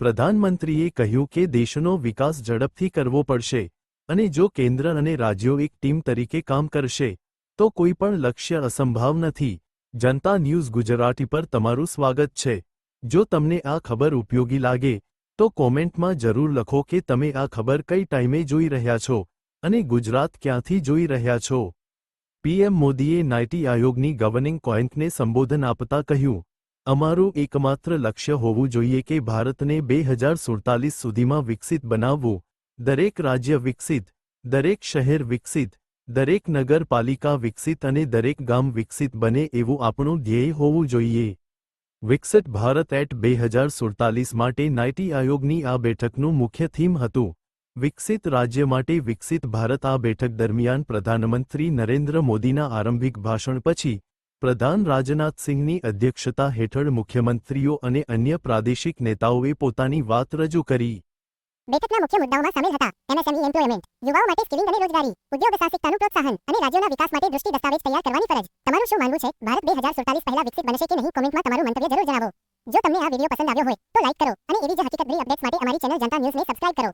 પ્રધાનમંત્રીએ કહ્યું કે દેશનો વિકાસ ઝડપથી કરવો પડશે અને જો કેન્દ્ર અને રાજ્યો એક ટીમ તરીકે કામ કરશે, તો કોઈ પણ લક્ષ્ય અસંભાવ નથી. જનતા ન્યૂઝ ગુજરાતી પર તમારું સ્વાગત છે. જો તમને આ ખબર ઉપયોગી લાગે, તો કોમેન્ટમાં જરૂર લખો કે તમે આ ખબર કઈ ટાઈમે જોઈ રહ્યા છો અને ગુજરાત ક્યાંથી જોઈ રહ્યા છો. પીએમ મોદીએ નાઇટી આયોગની ગવર્નિંગ કોઇન્કને સંબોધન આપતા કહ્યું અમારું એકમાત્ર લક્ષ્ય હોવું જોઈએ કે ભારતને બે હજાર સુડતાલીસ સુધીમાં વિકસિત બનાવવું. દરેક રાજ્ય વિકસિત, દરેક શહેર વિકસિત, દરેક નગરપાલિકા વિકસિત અને દરેક ગામ વિકસિત બને એવું આપણું ધ્યેય હોવું જોઈએ. વિકસિત ભારત એટ બે હજાર સુડતાલીસ માટે નાઇટી આયોગની આ બેઠકનું મુખ્ય થીમ હતું. વિકસિત રાજ્ય માટે વિકસિત ભારત આ બેઠક દરમિયાન પ્રધાનમંત્રી નરેન્દ્ર મોદીના આરંભિક ભાષણ પછી પ્રધાન રાજનાથસિંહની અધ્યક્ષતા હેઠળ મુખ્યમંત્રીઓ અને અન્ય પ્રાદેશિક નેતાઓએ પોતાની વાત રજૂ કરી. બેઠકના મુખ્ય મુદ્દાઓમાં સામેલ હતા. એમએસએમઈ એમ્પ્લોયમેન્ટ યુવાઓ માટે સ્કિલિંગ અને રોજગારી, ઉદ્યોગ સાહસિકતાનું પ્રોત્સાહન અને રાજ્યોના વિકાસ માટે દ્રષ્ટિ દસ્તાવેજ તૈયાર કરવાની ફરજ. તમારું શું માનવું છે? ભારત બે હજાર સુડતાલીસ પહેલા વિકસિત બનશે કે નહીં? કોમેન્ટમાં તમારું મંતવ્ય જરૂર જણાવો. જો તમને આ વીડિયો પસંદ આવ્યો હોય, તો લાઈક કરો અને એવી જ હકીકતભરી અપડેટ્સ માટે અમારી ચેનલ જનતા ન્યૂઝને સબસ્ક્રાઇબ કરો.